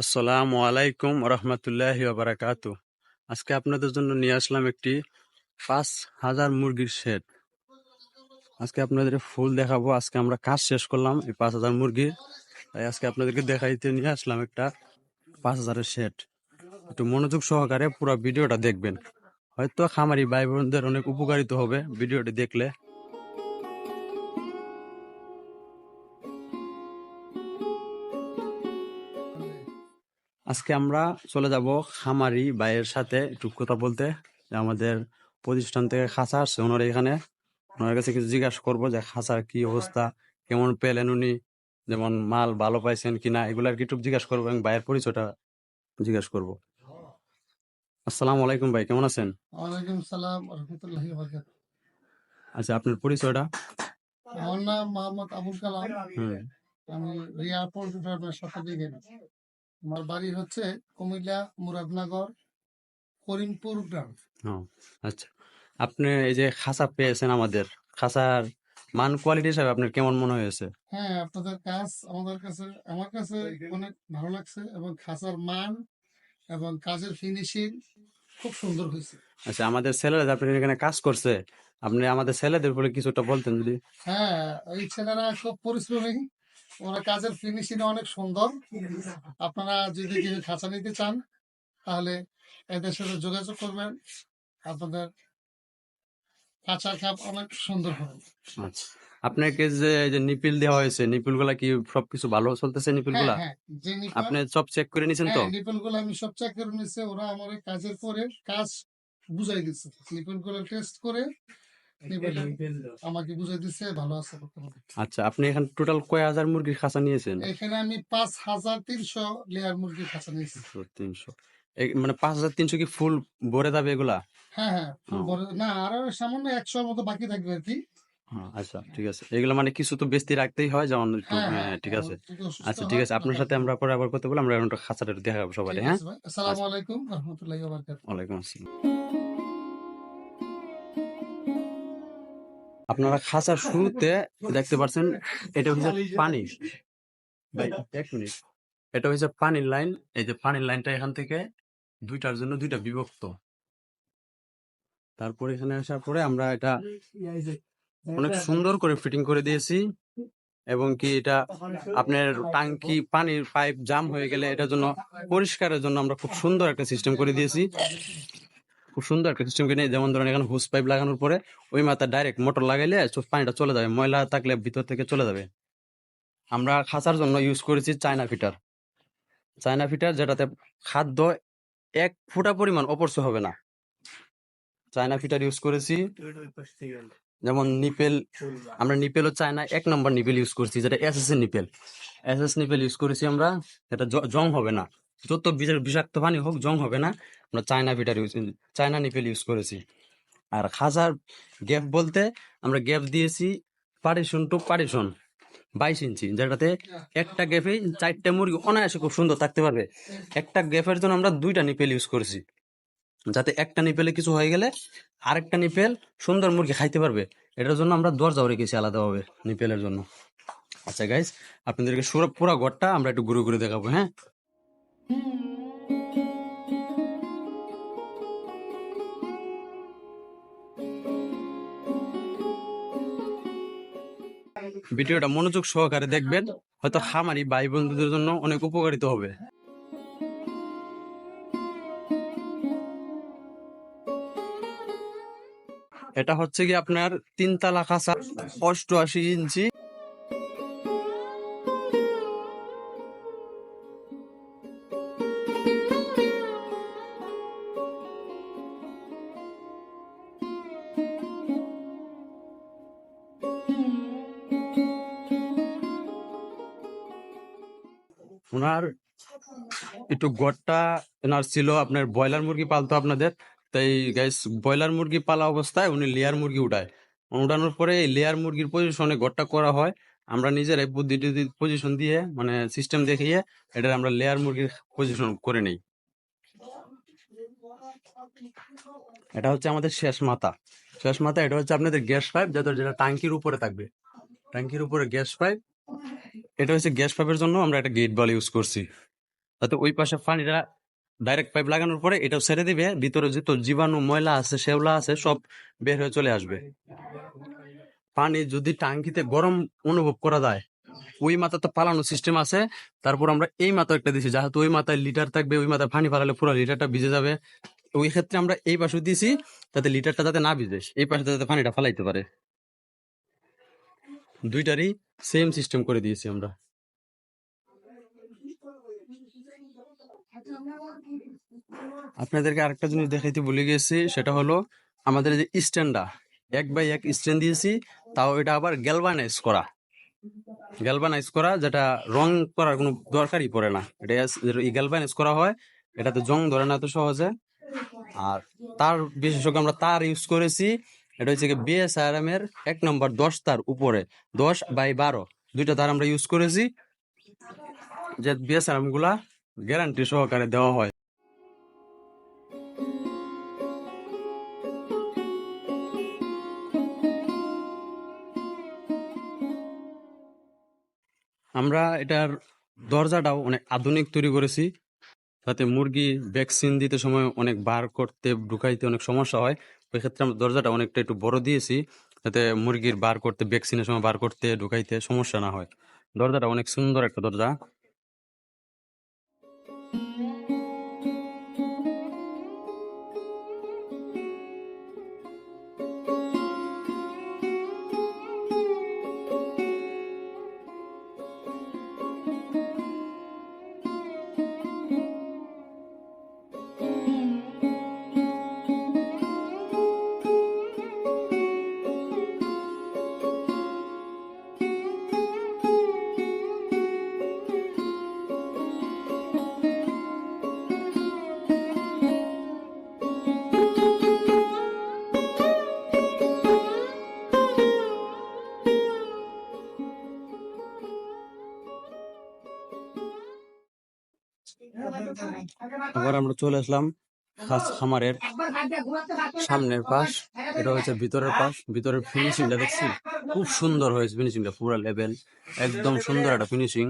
আসসালামু আলাইকুম রহমতুল্লাহ বারাকাত আজকে আপনাদের জন্য নিয়ে আসলাম একটি পাঁচ হাজার মুরগির শেড আজকে আপনাদের ফুল দেখাবো। আজকে আমরা কাজ শেষ করলাম এই পাঁচ হাজার মুরগির তাই আজকে আপনাদেরকে দেখাইতে নিয়ে আসলাম একটা পাঁচ হাজারের শেড একটু মনোযোগ সহকারে পুরো ভিডিওটা দেখবেন। হয়তো খামারি ভাই বোনদের অনেক উপকারিত হবে ভিডিওটি দেখলে। আজকে আমরা চলে যাব খামারি ভাইয়ের সাথে একটু কথা বলতে। আমাদের প্রতিষ্ঠান থেকে খাঁচা আসছে ওনার এখানে। ওনার কাছে কিছু জিজ্ঞাসা করব যে খাঁচার কি অবস্থা কেমন পেলেন উনি যেমন মাল ভালো পাইছেন কিনা এগুলো আর কি একটু জিজ্ঞাসা করব এবং ভাইয়ের পরিচয়টা জিজ্ঞাসা করব। আসসালামু আলাইকুম ভাই কেমন আছেন? ওয়ালাইকুম সালাম রহমতুল্লাহি বরকাত আচ্ছা আপনার পরিচয়টা? আমার নাম মোহাম্মদ আবুল কালাম। আমি রিয়া পোল্ট্রি ফার্মের দিকে আমার বাড়ি হচ্ছে কুমিল্লা মুরাদনগর করিমপুর গ্রাম। ও, আচ্ছা। আপনি এই যে খাঁচা পেয়েছেন আমাদের খাঁচার মান কোয়ালিটি হিসাবে আপনার কেমন মনে হয়েছে? হ্যাঁ আপনাদের কাজ আমাদের কাছে আমার কাছে অনেক ভালো লাগছে এবং খাঁচার মান এবং কাজের ফিনিশিং খুব সুন্দর হয়েছে। আচ্ছা আমাদের ছেলেরা যে আপনার এখানে কাজ করছে আপনি আমাদের ছেলেদের বলে কিছুটা বলতেন যদি। হ্যাঁ এই ছেলেরা খুব পরিশ্রমী। ওরা কাজের ফিনিশিং অনেক সুন্দর। আপনারা যদি কিছু খাঁচা নিতে চান তাহলে এদের সাথে যোগাযোগ করবেন। আপনাদের কাঁচা খাপ অনেক সুন্দর হবে। আচ্ছা। আপনাকে যে যে নিপিল দেওয়া হয়েছে নিপিলগুলা কি সবকিছু ভালো চলতেছে নিপিল হ্যাঁ গুলা হ্যাঁ আপনি সব চেক করে নিছেন তো? নিপলগুলো আমি সব চেক করে নিচ্ছে ওরা আমার কাজের পরে কাজ বুঝাই দিচ্ছে নিপলগুলো টেস্ট করে নিপল আমাকে বুঝাই দিচ্ছে ভালো আছে আচ্ছা আপনি এখানে টোটাল কয় হাজার মুরগির খাঁচা নিয়েছেন? এখানে আমি পাঁচ হাজার তিনশো লেয়ার মুরগির খাঁচা নিয়েছি। তিনশো। মানে পাঁচ হাজার তিনশো কি ফুল ভরে যাবে এগুলা? হ্যাঁ হ্যাঁ না আরও সামান্য একশোর মতো বাকি থাকবে আর কি। হ্যাঁ, আচ্ছা ঠিক আছে। এগুলো মানে কিছু তো বেশি রাখতেই হয় যেমন একটু হ্যাঁ হ্যাঁ হ্যাঁ ঠিক আছে। আচ্ছা ঠিক আছে আপনার সাথে আমরা পরে আবার কথা বলে আমরা এখন একটু খাঁচাটা একটু দেখাবো সবাই হ্যাঁ? আসসালামু আলাইকুম রহমতুল্লাহি ওয়া বারাকাতুহু। ওয়ালাইকুম আসসালাম। আপনারা খাঁচার শুরুতে দেখতে পাচ্ছেন এটা হচ্ছে পানি। এক মিনিট। এটা হচ্ছে পানির লাইন। এই যে পানির লাইনটা এখান থেকে দুইটার জন্য দুইটা বিভক্ত। তারপর এখানে আসার পরে আমরা এটা অনেক সুন্দর করে ফিটিং করে দিয়েছি। এবং কি এটা আপনার টাঙ্কি পানির পাইপ জাম হয়ে গেলে এটার জন্য পরিষ্কারের জন্য আমরা খুব সুন্দর একটা সিস্টেম করে দিয়েছি। খুব সুন্দর একটা সিস্টেম করে নিয়ে যেমন ধরেন এখানে হুস পাইপ লাগানোর পরে ওই মাথা ডাইরেক্ট মোটর লাগাইলে পানিটা চলে যাবে, ময়লা থাকলে ভিতর থেকে চলে যাবে। আমরা খাঁচার জন্য ইউজ করেছি চায়না ফিটার। চায়না ফিটার যেটাতে খাদ্য এক ফুটা পরিমাণ অপরচ হবে না। চায়না ফিটার ইউজ করেছি। যেমন নিপেল, আমরা নিপেল ও চায়না এক নম্বর নিপেল ইউজ করছি, যেটা S S nipple. S S nipple use করেছি আমরা জ- জং হবে না। যত বিষা- বিষাক্ত পানি হোক, জং হবে না। আমরা China fitter use China nipple use করেছি। আর খাজার গ্যাপ বলতে আমরা গ্যাপ দিয়েছি পারিশন টু পারিশন, বাইশ ইঞ্চি, যেটাতে একটা গ্যাপে চারটা মুরগি অনায়াসে খুব সুন্দর থাকতে পারবে। একটা গ্যাপের জন্য আমরা দুইটা নিপেল ইউজ করেছি, যাতে একটা নিপেলে কিছু হয়ে গেলে আরেকটা নিপেল সুন্দর মুরগি খাইতে পারবে। এটার জন্য আমরা দরজাও রেখেছি আলাদাভাবে নিপেলের জন্য। আচ্ছা গাইস আপনাদেরকে পুরো ঘরটা আমরা একটু ঘুরে ঘুরে দেখাবো হ্যাঁ? ভিডিওটা মনোযোগ সহকারে দেখবেন। হয়তো খামারি ভাই বন্ধুদের জন্য অনেক উপকারিত হবে। এটা হচ্ছে কি আপনার তিনতলা খাঁচা, অষ্টআশি ইঞ্চি। ওনার একটু গড়টা ওনার ছিল আপনার ব্রয়লার মুরগি পালতো আপনাদের। তাই গাইস ব্রয়লার মুরগি পালা অবস্থায় উনি লেয়ার মুরগি উঠায়। উঠানোর পরে এই লেয়ার মুরগির পজিশনে গড়টা করা হয়। আমরা নিজেরাই বুদ্ধি পজিশন দিয়ে মানে সিস্টেম দেখিয়ে এটা আমরা লেয়ার মুরগির পজিশন করে নেই। এটা হচ্ছে আমাদের শেষ মাথা। শেষ মাথা, এটা হচ্ছে আপনাদের গ্যাস পাইপ যাতে যেটা ট্যাঙ্কির উপরে থাকবে। ট্যাঙ্কির উপরে গ্যাস পাইপ এটা হচ্ছে গ্যাস পাইপের জন্য আমরা একটা গেট বল ইউজ করছি। যাতে ওই পাশে পানিটা ডাইরেক্ট পাইপ লাগানোর পরে এটাও ছেড়ে দিবে, ভিতরে যত জীবাণু, ময়লা আছে শেওলা আছে, সব বের হয়ে চলে আসবে। পানি যদি টাঙ্কিতে গরম অনুভব করা যায়, ওই মাথা তো পালানো সিস্টেম আছে, তারপর আমরা এই মাথা একটা দিছি, যেহেতু ওই মাথায় লিটার থাকবে, ওই মাথায় পানি পালালে পুরো লিটারটা ভিজে যাবে। ওই ক্ষেত্রে আমরা এই পাশে দিছি যাতে লিটারটা যাতে না ভিজে, এই পাশে যাতে পানিটা ফালাইতে পারে। দুইটারই সেম সিস্টেম করে দিয়েছি আমরা। আপনাদেরকে আরেকটা জিনিস দেখাইতে ভুলে গেছি, সেটা হলো আমাদের যে স্ট্যান্ডটা এক বাই এক স্ট্যান্ড দিয়েছি, তাও এটা আবার গ্যালভানাইজ করা। গ্যালভানাইজ করা, যেটা রং করার কোনো দরকারই পড়ে না। এটা গ্যালভানাইজ করা হয়, এটাতে জং ধরে না এত সহজে। আর তার বিশেষজ্ঞ আমরা তার ইউজ করেছি এটা হচ্ছে বিএসআরএম এর এক নম্বর দশ তার উপরে, দশ বাই বারো। দুইটা তার আমরা ইউজ করেছি, যে বিএসআরএমগুলা গ্যারান্টি সহকারে দেওয়া হয়। আমরা এটার দরজাটাও অনেক আধুনিক তৈরি করেছি, যাতে মুরগি ভ্যাকসিন দিতে সময় অনেক বার করতে, ঢুকাইতে অনেক সমস্যা হয়। ওই ক্ষেত্রে আমরা দরজাটা অনেকটা একটু বড় দিয়েছি, যাতে মুরগির বার করতে ভ্যাকসিনের সময় বার করতে, ঢুকাইতে সমস্যা না হয়। দরজাটা অনেক সুন্দর একটা দরজা। আবার আমরা চলে আসলাম খাস খামারের সামনের পাশ। এটা হচ্ছে ভিতরের পাশ। ভিতরের ফিনিশিংটা দেখছি খুব সুন্দর হয়েছে ফিনিশিংটা পুরো লেভেল একদম সুন্দর একটা ফিনিশিং